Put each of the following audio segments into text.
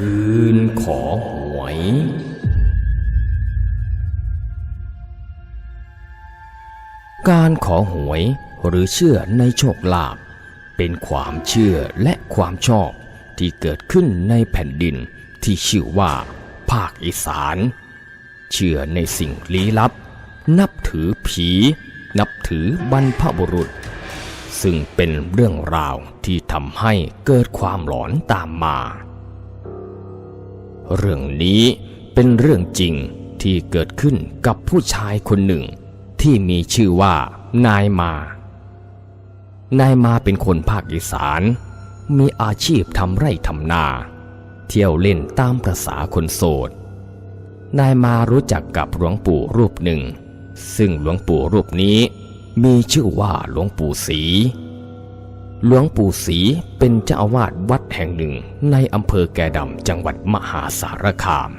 คืนขอหวย การขอหวยหรือเชื่อในโชคลาภเป็นความเชื่อและความชอบที่เกิดขึ้นในแผ่นดินที่ชื่อว่า ภาคอีสาน เชื่อในสิ่งลี้ลับ นับถือผี นับถือบรรพบุรุษ ซึ่งเป็นเรื่องราวที่ทำให้เกิดความหลอนตามมา เรื่องนี้เป็นเรื่องจริงที่เกิดขึ้นกับผู้ชายคนหนึ่ง ที่มีชื่อว่า นายมา นายมาเป็นคนภาคอีสาน มีอาชีพทำไร่ทำนา เที่ยวเล่นตามประษาคนโสด นายมารู้จักกับหลวงปู่รูปหนึ่ง ซึ่งหลวงปู่รูปนี้มีชื่อว่าหลวงปู่ศรี หลวงปู่ศรีเป็นเจ้าอาวาสวัดแห่งหนึ่งในอำเภอแก่ดำจังหวัดมหาสารคาม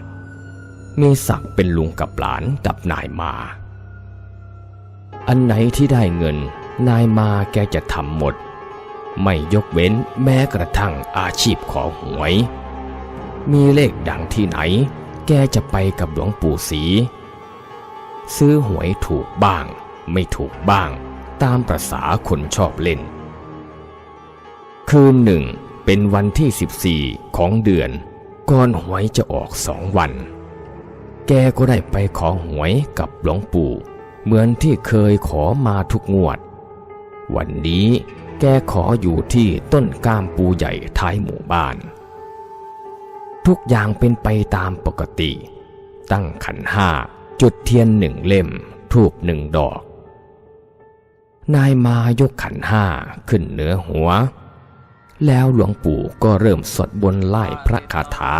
มีศักดิ์เป็นลุงกับหลานกับนายมา อันไหนที่ได้เงิน นายมาแกจะทำหมด ไม่ยกเว้นแม้กระทั่งอาชีพขอหวย มีเลขดังที่ไหน แกจะไปกับหลวงปู่ศรีซื้อหวยถูกบ้าง ไม่ถูกบ้าง ตามประษาคนชอบเล่น คืนหนึ่งเป็นวันที่ 14 ของเดือน ก่อนหวยจะออกสองวัน แกก็ได้ไปขอหวยกับหลวงปู่ เหมือนที่เคยขอมาทุกงวด วันนี้แกขออยู่ที่ต้นก้ามปูใหญ่ท้ายหมู่บ้าน ทุกอย่างเป็นไปตามปกติ ตั้งขันห้าจุดเทียนหนึ่งเล่มทูบหนึ่งดอก นายมายกขันห้าขึ้นเหนือหัว แล้วหลวงปู่ก็เริ่มสวดบนไล่พระคาถา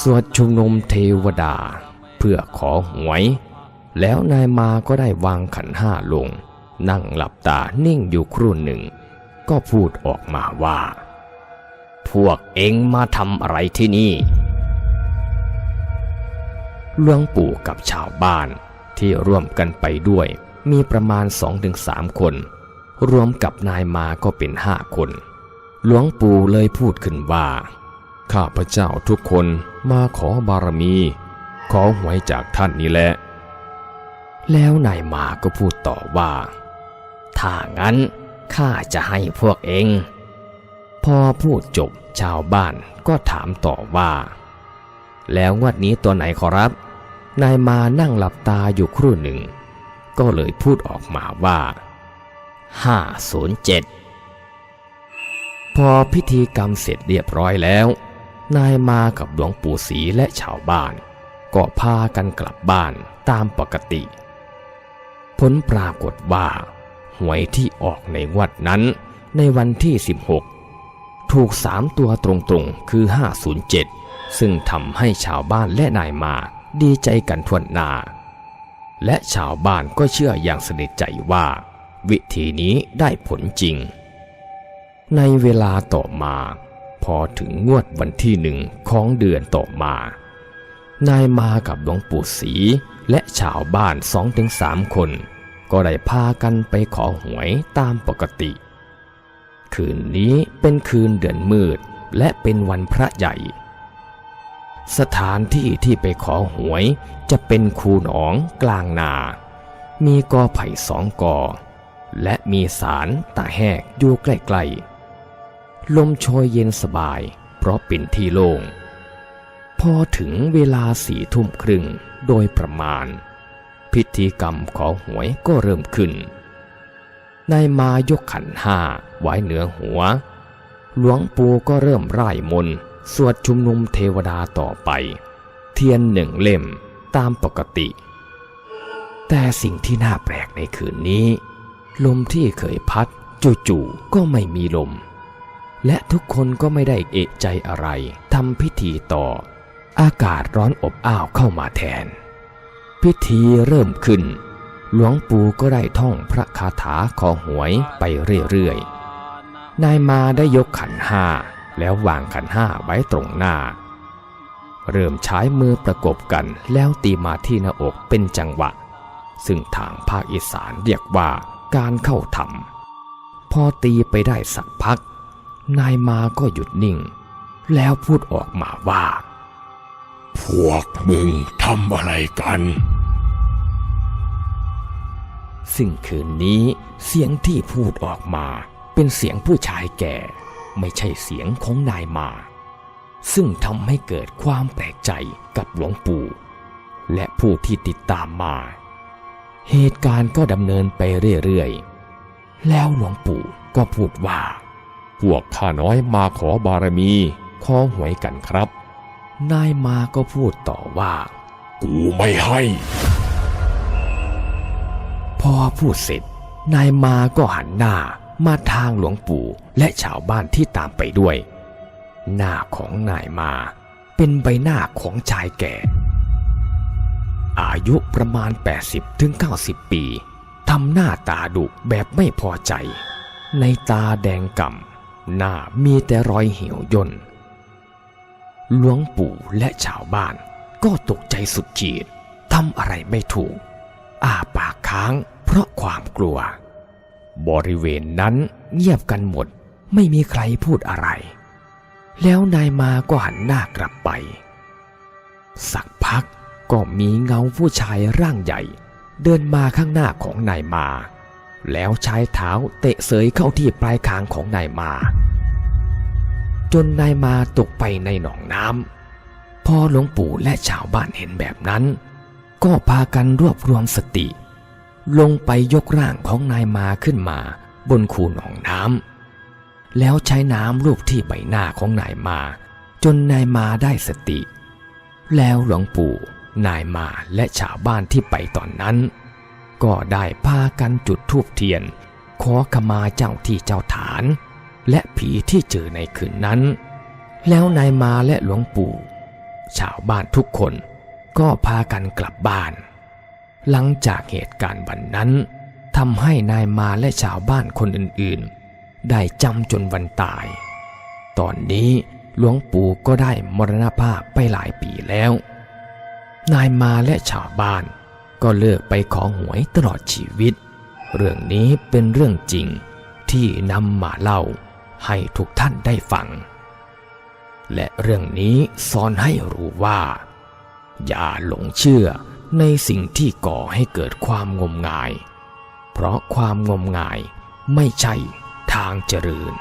สวดชุมนุมเทวดา เพื่อขอหวย แล้วนายมาก็ได้วางขันห้าลง นั่งหลับตานิ่งอยู่ครู่หนึ่ง ก็พูดออกมาว่า พวกเองมาทำอะไรที่นี่หลวงปู่กับชาวบ้านที่ร่วมกันไปด้วย มีประมาณสองถึงสามคน รวมกับนายมาก็เป็นห้าคน หลวงปู่เลยพูดขึ้นว่า ข้าพเจ้าทุกคนมาขอบารมี ขอหวยจากท่านนี้แหละ แล้วนายมาก็พูดต่อว่า ถ้างั้นข้าจะให้พวกเอง พอพูดจบชาวบ้านก็ถามต่อว่า แล้วงวดนี้ตัวไหนขอรับ นายมานั่งหลับตาอยู่ครู่หนึ่ง ก็เลยพูดออกมาว่า 507 พอพิธีกรรมเสร็จเรียบร้อยแล้ว นายมากับหลวงปู่ศรีและชาวบ้าน ก็พากันกลับบ้านตามปกติ ผลปรากฏว่าหวยที่ออกในงวดนั้นในวันที่ 16 ถูกสามตัวตรงๆคือ 507 ซึ่งทำให้ชาวบ้านและนายมาดีใจกันทวนนา และชาวบ้านก็เชื่ออย่างสนิทใจว่า วิธีนี้ได้ผลจริง ในเวลาต่อมา พอถึงงวดวันที่หนึ่งของเดือนต่อมา นายมากับหลวงปู่ศรีและชาวบ้านสองถึงสามคน ก็ได้พากันไปขอหวยตามปกติ คืนนี้เป็นคืนเดือนมืดและเป็นวันพระใหญ่ สถานที่ที่ไปขอหวยจะเป็นคูหนองกลางนา มีกอไผ่สองกอ และมีสารตาแหกอยู่ใกล้ๆ ลมโชยเย็นสบาย เพราะเป็นที่โล่ง พอถึงเวลาสี่ทุ่มครึ่งโดยประมาณ พิธีกรรมขอหวยก็เริ่มขึ้น นายมายกขันห้าไว้เหนือหัว หลวงปู่ก็เริ่มร่ายมนสวดชุมนุมเทวดาต่อไป เทียนหนึ่งเล่มตามปกติ แต่สิ่งที่น่าแปลกในคืนนี้ ลมที่เคยพัดจู่ๆก็ไม่มีลม และทุกคนก็ไม่ได้เอะใจอะไรทำพิธีต่อ อากาศร้อนอบอ้าวเข้ามาแทน พิธีเริ่มขึ้น หลวงปู่ก็ได้ท่องพระคาถาขอหวยไปเรื่อยๆ นายมาได้ยกขันห้า แล้ววางขันห้าไว้ตรงหน้า เริ่มใช้มือประกบกันแล้วตีมาที่หน้าอกเป็นจังหวะ ซึ่งทางภาคอีสานเรียกว่าการเข้าทำพอตีไปได้สักพัก นายมาก็หยุดนิ่ง แล้วพูดออกมาว่า พวกมึงทำอะไรกัน ซึ่งคืนนี้เสียงที่พูดออกมาเป็นเสียงผู้ชายแก่ ไม่ใช่เสียงของนายมา ซึ่งทำให้เกิดความแปลกใจกับหลวงปู่ และผู้ที่ติดตามมา เหตุการณ์ก็ดำเนินไปเรื่อยๆ แล้วหลวงปู่ก็พูดว่า พวกข้าน้อยมาขอบารมีขอหวยกันครับ นายมาก็พูดต่อว่า กูไม่ให้ พอพูดเสร็จ นายมาก็หันหน้ามาทางหลวงปู่และชาวบ้านที่ตามไปด้วย หน้าของนายมาเป็นใบหน้าของชายแก่ อายุประมาณ 80-90ปีทำหน้าตาดุแบบไม่พอใจ ในตาแดงก่ำ หน้ามีแต่รอยเหี่ยวย่นหลวงปู่และชาวบ้านก็ตกใจสุดขีดทำอะไรไม่ถูก อ้าปากค้างเพราะความกลัว บริเวณนั้นเงียบกันหมดไม่มีใครพูดอะไร แล้วนายมาก็หันหน้ากลับไป สักพักก็มีเงาผู้ชายร่างใหญ่ เดินมาข้างหน้าของนายมา แล้วใช้เท้าเตะเสยเข้าที่ปลายคางของนายมา จนนายมาตกไปในหนองน้ำพอหลวงปู่และชาวบ้านเห็นแบบนั้น ก็พากันรวบรวมสติ ลงไปยกร่างของนายมาขึ้นมาบนคูหนองน้ำแล้วใช้น้ำลูบที่ใบหน้าของนายมา จนนายมาได้สติ แล้วหลวงปู่นายมาและชาวบ้านที่ไปตอนนั้น ก็ได้พากันจุดธูปเทียน ขอขมาเจ้าที่เจ้าฐาน และผีที่เจอในคืนนั้น แล้วนายมาและหลวงปู่ ชาวบ้านทุกคนก็พากันกลับบ้าน หลังจากเหตุการณ์วันนั้นทำให้นายมาและชาวบ้านคนอื่นๆ ได้จำจนวันตาย ตอนนี้หลวงปู่ก็ได้มรณภาพไปหลายปีแล้ว นายมาและชาวบ้าน ก็เลิกไปขอหวยตลอดชีวิต เรื่องนี้เป็นเรื่องจริงที่นำมาเล่าให้ทุกท่านได้ฟัง และเรื่องนี้สอนให้รู้ว่า อย่าหลงเชื่อในสิ่งที่ก่อให้เกิดความงมงาย เพราะความงมงายไม่ใช่ทางเจริญ